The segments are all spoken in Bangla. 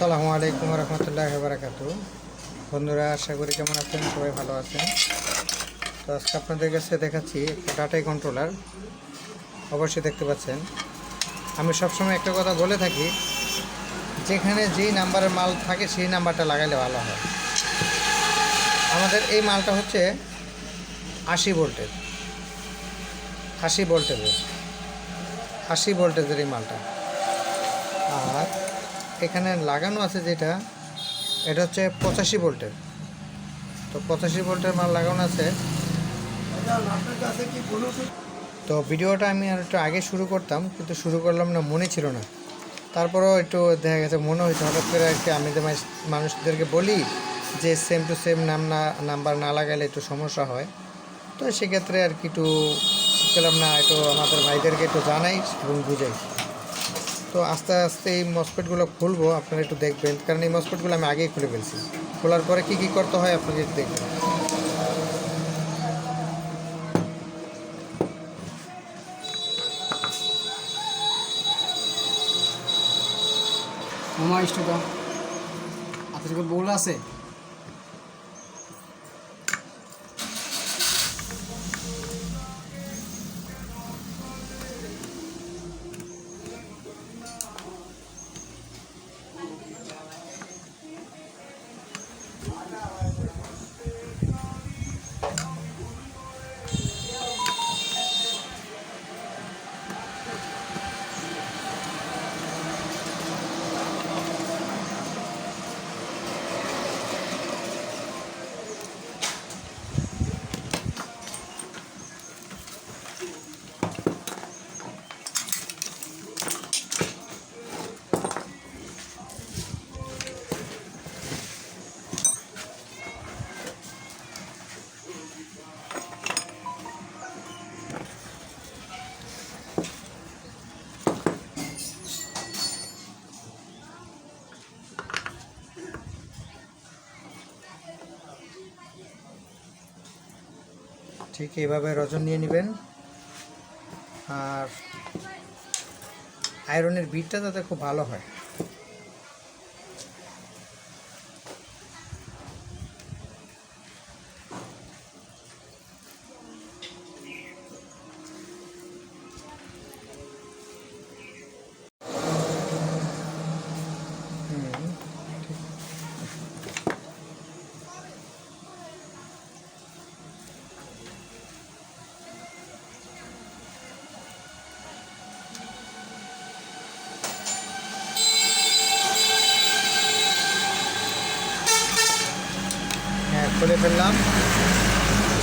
আসসালামু আলাইকুম রহমতুল্লাহ বারাকাতু বন্ধুরা, আশা করি কেমন আছেন? সবাই ভালো আছেন। তো আজকে আপনাদের কাছে দেখাচ্ছি একটা ডাটাই কন্ট্রোলার অবশ্যই দেখতে পাচ্ছেন। আমি সবসময় একটা কথা বলে থাকি, যেখানে যেই নাম্বারের মাল থাকে সেই নাম্বারটা লাগাইলে ভালো হয়। আমাদের এই মালটা হচ্ছে আশি ভোল্টের আশি ভোল্টেজের। আশি ভোল্টেজের এই মালটা। আর এখানে লাগানো আছে যেটা, এটা হচ্ছে পঁচাশি ভোল্টের। তো পঁচাশি ভোল্টের মাল লাগানো আছে। তো ভিডিওটা আমি আর একটু আগে শুরু করতাম, কিন্তু শুরু করলাম না, মনে ছিল না। তারপরেও একটু দেখা গেছে, মনে হয়েছে, হঠাৎ করে আর কি আমি যে মানুষদেরকে বলি যে সেম টু সেম নাম না নাম্বার না লাগালে একটু সমস্যা হয়। তো সেক্ষেত্রে আর কি একটু পেলাম না, একটু আমাদের ভাইদেরকে একটু জানাই এবং বুঝাই। তো আস্তে আস্তে এই মসপেটগুলো খুলবো, আপনারা একটু দেখবেন। কারণ এই মসপেটগুলো আমি আগেই খুলে ফেলছি। খোলার পরে কী কী করতে হয় আপনারা একটু দেখবেন। মামা ইষ্টটা আছে? ঠিক এইভাবে রজন নিয়ে নেবেন। আর আয়রনের বিটটা যাতে খুব ভালো হয়।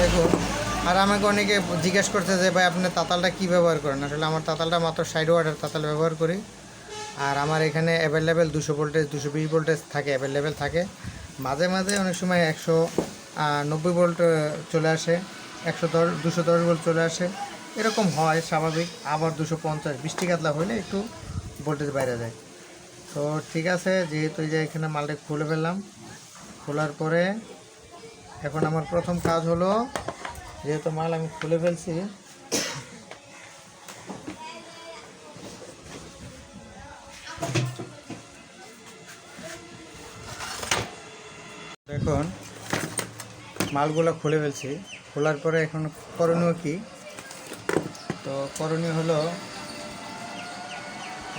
দেখুন আর আমাকে অনেকে জিজ্ঞেস করছে যে, ভাই, আপনি তাতালটা কী ব্যবহার করেন? আসলে আমার তাতালটা মাত্র সাইড ওয়াটার তাতাল ব্যবহার করি। আর আমার এখানে অ্যাভেলেবেল দুশো ভোল্টেজ দুশো বিশ ভোল্টেজ থাকে অ্যাভেলেবেল থাকে। মাঝে মাঝে অনেক সময় একশো নব্বই ভোল্ট চলে আসে, একশো দশ, দুশো দশ ভোল্ট চলে আসে। এরকম হয়, স্বাভাবিক। আবার দুশো পঞ্চাশ, বৃষ্টি কাতলা হলে একটু ভোল্টেজ বাইরে যায়। তো ঠিক আছে, যেহেতু এই যে এখানে মালটা খুলে ফেললাম, খোলার পরে এখন আমার প্রথম কাজ হলো, যেহেতু মাল আমি খুলে ফেলছি, এখন মালগুলো খুলে ফেলছি। খোলার পরে এখন করণীয় কি? তো করণীয় হলো,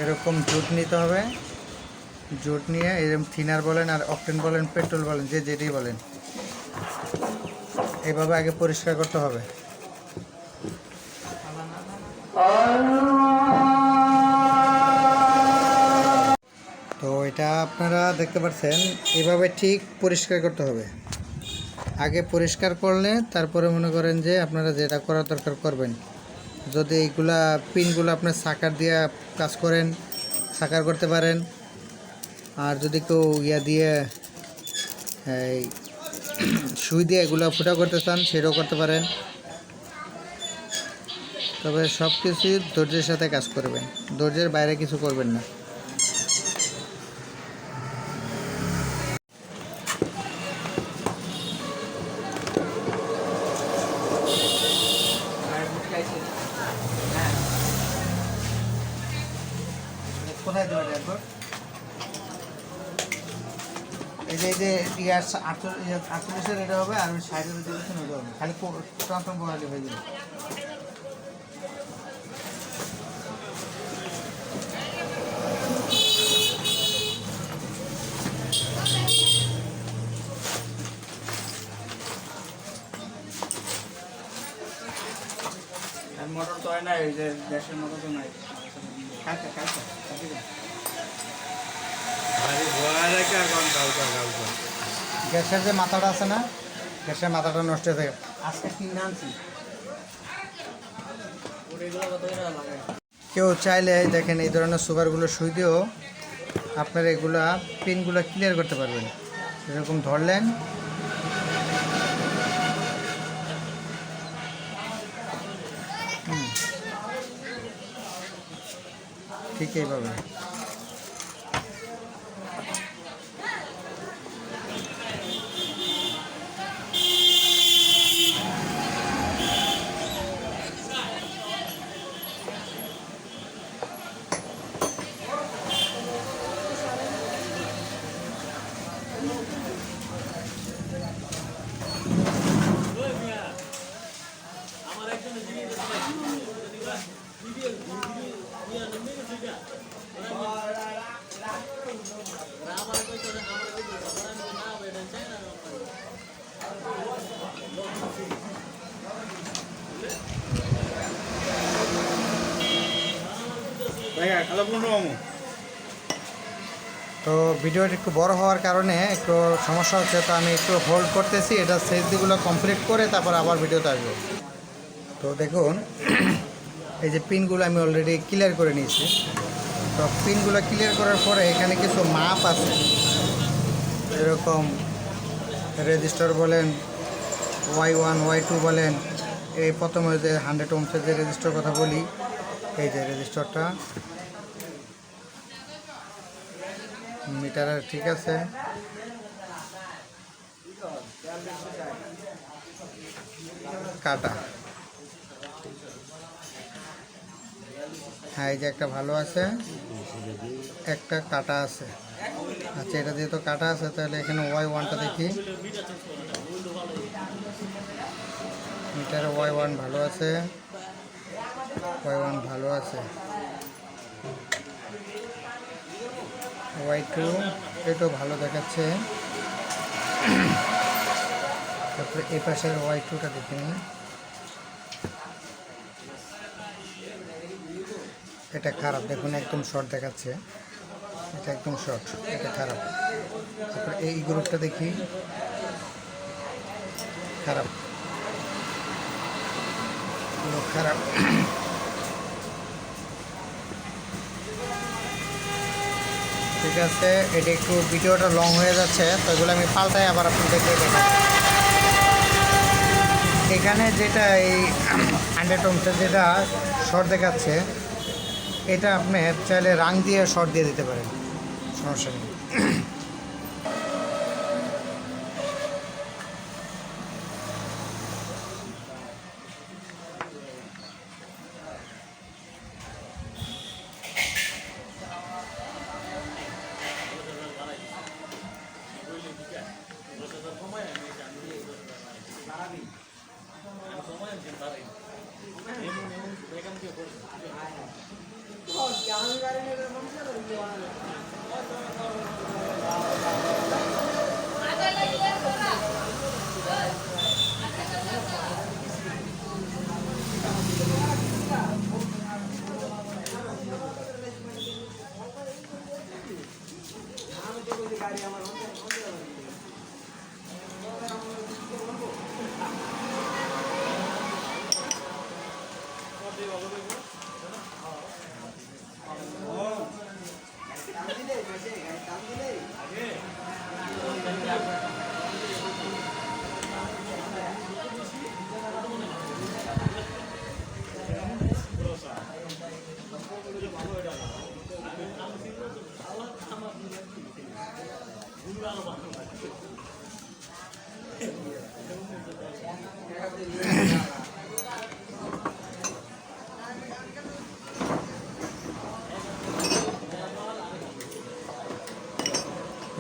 এরকম জুট নিতে হবে। জুট নিয়ে এরকম থিনার বলেন আর অকটেন বলেন, পেট্রোল বলেন, যে যেটি বলেন। এইভাবে আগে পরিষ্কার করতে হবে। তো এটা আপনারা দেখতে পাচ্ছেন, এভাবে ঠিক পরিষ্কার করতে হবে। আগে পরিষ্কার করলে তারপরে মনে করেন যে আপনারা যেটা করার দরকার করবেন। যদি এইগুলা পিনগুলো আপনার সাকার দিয়ে কাজ করেন, সাকার করতে পারেন। আর যদি কেউ ইয়া দিয়ে, এই সুই দিয়ে এগুলো ফুটা করতে চান, সেটাও করতে পারেন। তবে সব কিছুই ধৈর্যের সাথে কাজ করবেন। ধৈর্যের বাইরে কিছু করবেন না। কোথায় দেবেন একবার? এই যে ইয়ার আটচল্লিশের এটা হবে আর ষাটের ওটা হবে। খালি ট্রান্সফার বহালি হয়ে যাবে। মোটর তো হয় না এই যে গ্যাসের মোটর তো নাই। কালকে কালকে গ্যাসের যে মাথাটা আছে না, গ্যাসের মাথাটা নষ্ট হয়ে থাকে। আজকে কিনে আনছি। কেউ চাইলে দেখেন এই ধরনের সুগারগুলো সুই দিয়েও আপনারা এগুলা পেনগুলো ক্লিয়ার করতে পারবেন। এরকম ধরলেন। ঠিক এইভাবে ভাইয়া কালো পনেরো মামু তো ভিডিওটি একটু বড় হওয়ার কারণে একটু সমস্যা হচ্ছে, তো আমি একটু হোল্ড করতেছি। এটা সেজদিগুলো কমপ্লিট করে তারপর আবার ভিডিওতে আসব। তো দেখুন, এই যে পিনগুলো আমি অলরেডি ক্লিয়ার করে নিয়েছি। তো পিনগুলো ক্লিয়ার করার পরে এখানে কিছু মাপ আছে। এরকম রেজিস্টার বলেন ওয়াই ওয়ান ওয়াই টু বলেন, এই প্রথমে যে হান্ড্রেড ওমসের যে রেজিস্টার কথা বলি, এই যে রেজিস্টারটা মিটারের ঠিক আছে। কাটা। হ্যাঁ এই যে একটা ভালো আছে। একটা কাটা আছে। আচ্ছা এটা যেহেতু কাটা আছে, তাহলে এখানে ওয়াই ওয়ানটা দেখি। মিটারে ওয়াই ওয়ান ভালো আছে। ওয়াই ওয়ান ভালো আছে। ওয়াই টু এটাও ভালো দেখাচ্ছে। তারপরে এই পাশের ওয়াই টুটা দেখে নিই এটা খারাপ, দেখুন একদম শর্ট দেখাচ্ছে। এটা একদম শর্ট এটা খারাপ। তারপরে এই গ্রুপটা দেখি। খারাপ। খারাপ। ঠিক আছে, এটি একটু ভিডিওটা লং হয়ে যাচ্ছে, তো এগুলো আমি পাল্টাই আবার আপনাদেরকে এখানে যেটা এই হান্ড্রেড ওমসের যেটা শর্ট দেখাচ্ছে, এটা আপনি চাইলে রাং দিয়ে শর্ট দিয়ে দিতে পারেন, সমস্যা নেই। গাড়ি আমার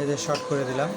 যে শর্ট করে দিলাম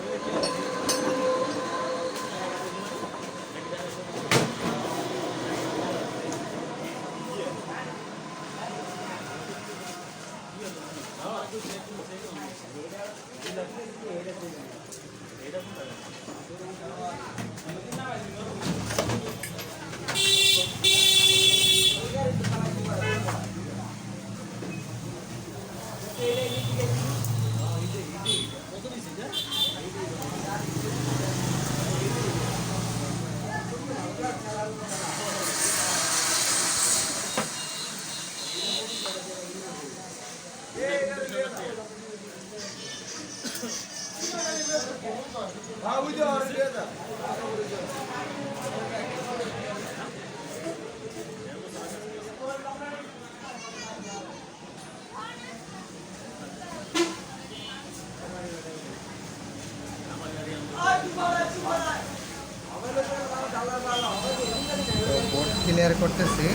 তো বোর্ড ক্লিয়ার করতেছি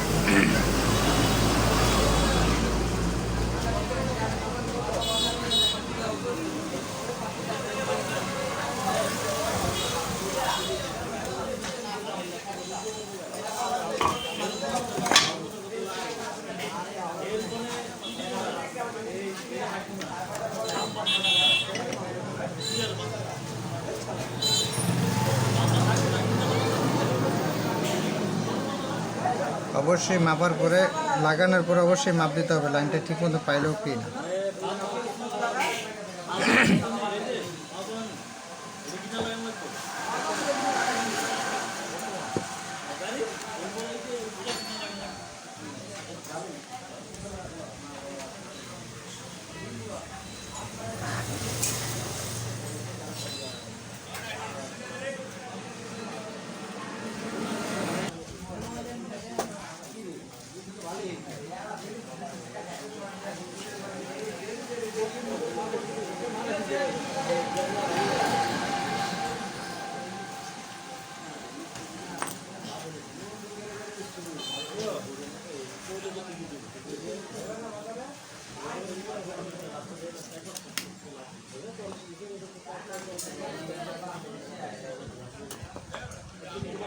অবশ্যই মাপার পরে লাগানোর পরে অবশ্যই মাপ দিতে হবে লাইনটা ঠিক মতো পাইলেও কি না। Thank you.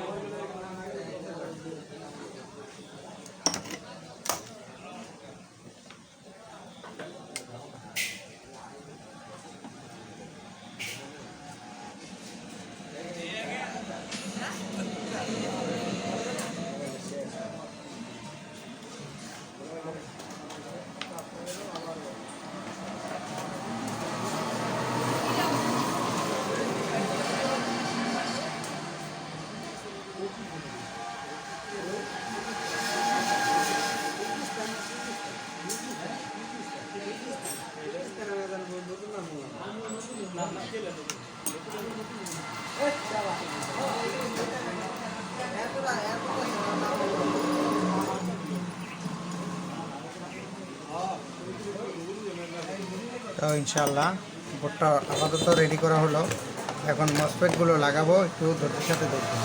ইনশাল্লাহ বোর্ডটা আপাতত রেডি করা হলো। এখন মসপেটগুলো লাগাবো একটু ধৈর্যের সাথে দেখুন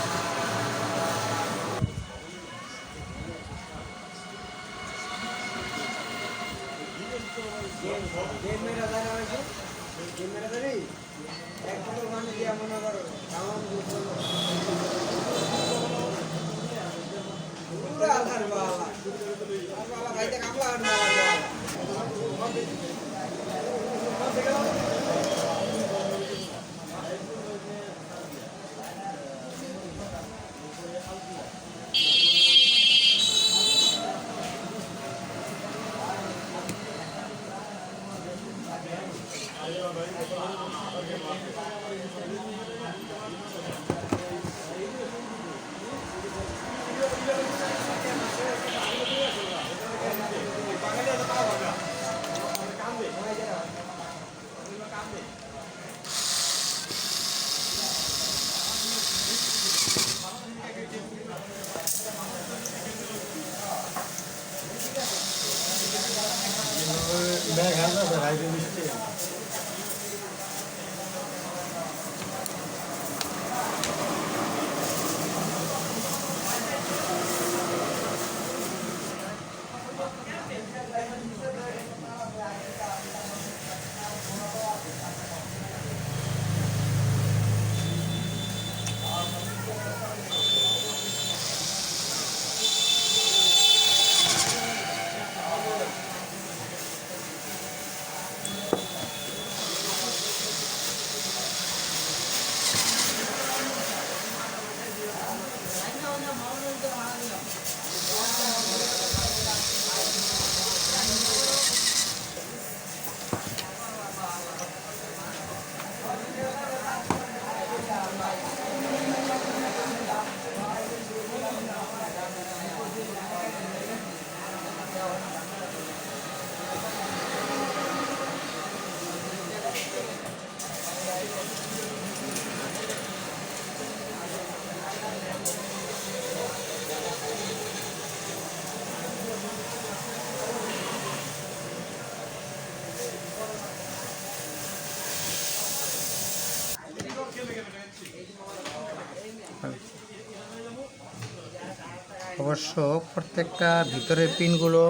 অবশ্য প্রত্যেকটা ভিতরের পিনগুলো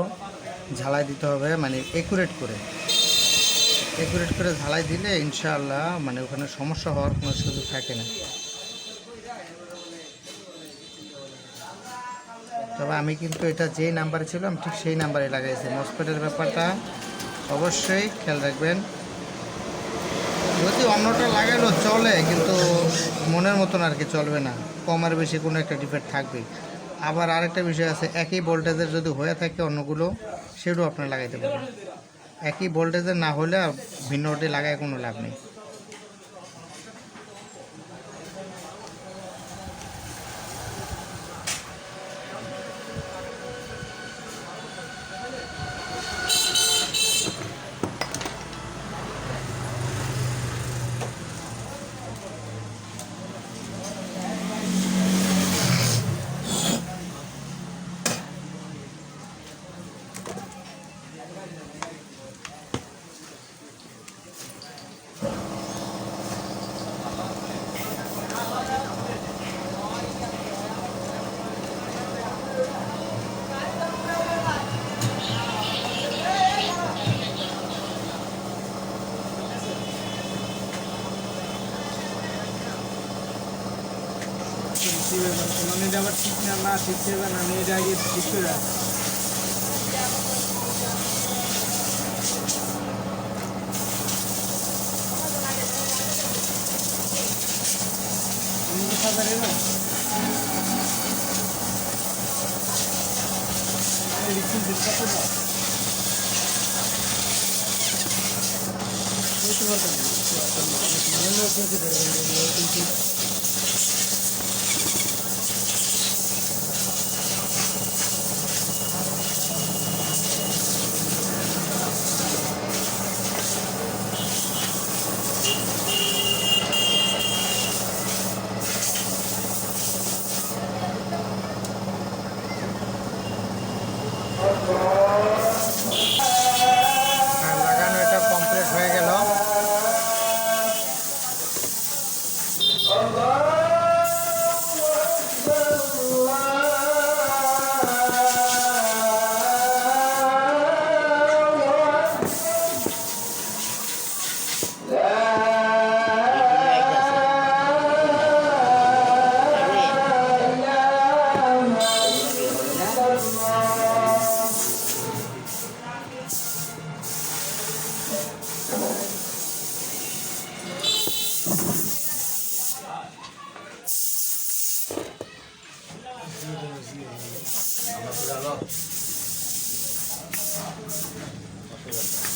ঝালাই দিতে হবে মানে একুরেট করে। একুরেট করে ঝালাই দিলে ইনশাআল্লাহ মানে ওখানে সমস্যা হওয়ার কোনো সুযোগ থাকে না। তবে আমি কিন্তু এটা যেই নাম্বারে ছিল আমি ঠিক সেই নাম্বারে লাগাইছি। মসপেটের ব্যাপারটা অবশ্যই খেয়াল রাখবেন। যদি অন্যটা লাগাইলেও চলে, কিন্তু মনের মতন আর কি চলবে না। কম আর বেশি কোনো একটা ডিফেক্ট থাকবে আবার আরেকটা বিষয় আছে, একই ভোল্টেজের যদি হয়ে থাকে অন্যগুলো সেটাও আপনার লাগাইতে পারেন একই ভোল্টেজের না হলে ভিন্নটি লাগায় কোনো লাভ নেই মানে এটা আবার ঠিক না না ঠিক হবে না আমি এটা আগে ঠিক করে রাখি। তুমি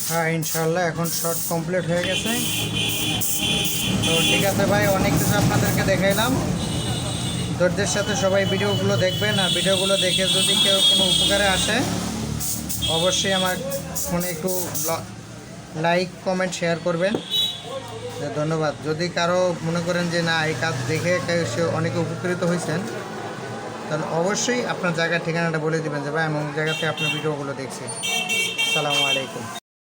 হ্যাঁ ইনশাল্লাহ এখন শর্ট কমপ্লিট হয়ে গেছে। তো ঠিক আছে ভাই, অনেক কিছু আপনাদেরকে দেখাইলাম। ধৈর্যের সাথে সবাই ভিডিওগুলো দেখবেন, আর ভিডিওগুলো দেখে যদি কেউ কোনো উপকারে আসে, অবশ্যই আমার ফোনে একটু লাইক কমেন্ট শেয়ার করবেন। ধন্যবাদ। যদি কারও মনে করেন যে না, এই কাজ দেখে সে অনেকে উপকৃত হয়েছেন তাহলে অবশ্যই আপনার জায়গার ঠিকানাটা বলে দেবেন যে, ভাই এমন জায়গাতে আপনার ভিডিওগুলো দেখছি। সালামু আলাইকুম।